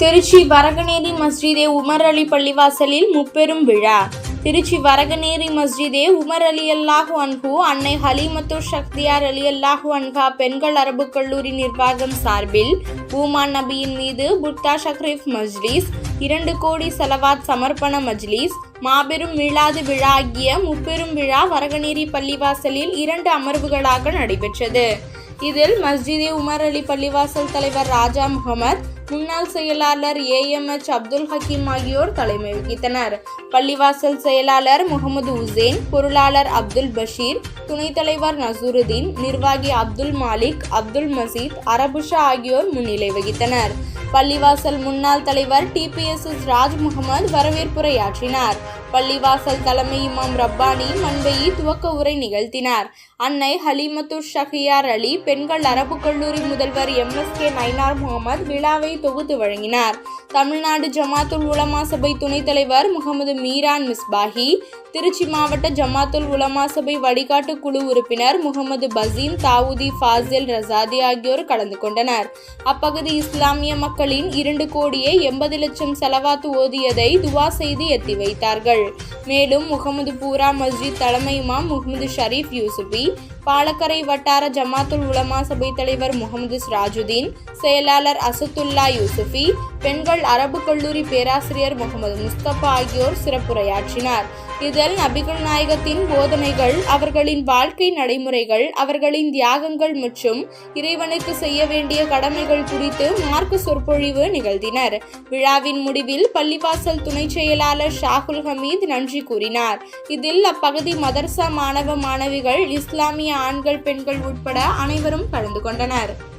திருச்சி வரகநேரி மஸ்ஜிதே உமர் அலி பள்ளிவாசலில் முப்பெரும் விழா. திருச்சி வரகநேரி மஸ்ஜிதே உமர் அலி அல்லாஹு அன்ஹு அன்னை ஹலீமத்து ஷக்தியார் அலி அல்லாஹு அன்ஹா பெண்கள் அரபு கல்லூரி நிர்வாகம் சார்பில் ஊமான் நபியின் மீது புர்தா ஷக்ரீஃப் மஜ்லிஸ் இரண்டு கோடி செலவாத் சமர்ப்பண மஜ்லிஸ் மாபெரும் மீளாது விழா ஆகிய முப்பெரும் விழா வரகநேரி பள்ளிவாசலில் இரண்டு அமர்வுகளாக நடைபெற்றது. இதில் மஸ்ஜிதே உமர் அலி பள்ளிவாசல் தலைவர் ராஜா முகமது முன்னாள் செயலாளர் ஏஎம்எச் அப்துல் ஹக்கீம் ஆகியோர் தலைமை வகித்தனர். பள்ளிவாசல் செயலாளர் முகமது உசேன் பொருளாளர் அப்துல் பஷீர் துணைத் தலைவர் நசூருதீன் நிர்வாகி அப்துல் மாலிக் அப்துல் மசீத் அரபுஷா ஆகியோர் முன்னிலை வகித்தனர். பள்ளிவாசல் முன்னாள் தலைவர் டிபிஎஸ்எஸ் ராஜ் முகமது வரவேற்புரையாற்றினார். பள்ளிவாசல் தலைமை இமாம் ரப்பானி மண்பையி துவக்க உரை நிகழ்த்தினார். அன்னை ஹலீமத்து ஷஹியார் அலி பெண்கள் அரபு கல்லூரி முதல்வர் M S K Nainar Mohammed விழாவை தொகுத்து வழங்கினார். தமிழ்நாடு ஜமாத்துல் உலமா சபை துணைத் தலைவர் முகமது மீரான் மிஸ்பாஹி திருச்சி மாவட்ட ஜமாத்துல் உலமா சபை வழிகாட்டு குழு உறுப்பினர் முகமது பசீம் தாவூதி ஃபாசில் ரசாதி ஆகியோர் கலந்து கொண்டனர். அப்பகுதி இஸ்லாமிய மக்களின் இரண்டு கோடியே எண்பது லட்சம் செலவாத்து ஓதியதை துவா செய்து எத்தி வைத்தார்கள். மேலும் முகமது பூரா மஸ்ஜித் தலைமை இமாம் முகமது ஷரீப் யூசுபி பாலக்கரை வட்டார ஜமாத்துல் உலமா சபை தலைவர் முகமது சிராஜுதீன் செயலாளர் அசத்துல்லா யூசுஃபி பெண்கள் அரபு கல்லூரி பேராசிரியர் முகமது முஸ்தபா ஆகியோர் சிறப்புரையாற்றினார். இதில் நபிகள் நாயகத்தின் போதனைகள் அவர்களின் வாழ்க்கை நடைமுறைகள் அவர்களின் தியாகங்கள் மற்றும் இறைவனுக்கு செய்ய வேண்டிய கடமைகள் குறித்து மார்க்கு சொற்பொழிவு நிகழ்த்தினர். விழாவின் முடிவில் பள்ளிவாசல் துணை செயலாளர் ஷாகுல் ஹமீத் நன்றி கூறினார். இதில் அப்பகுதி மதர்சா மாணவ மாணவிகள் இஸ்லாமிய ஆண்கள் பெண்கள் உட்பட அனைவரும் கலந்து கொண்டனர்.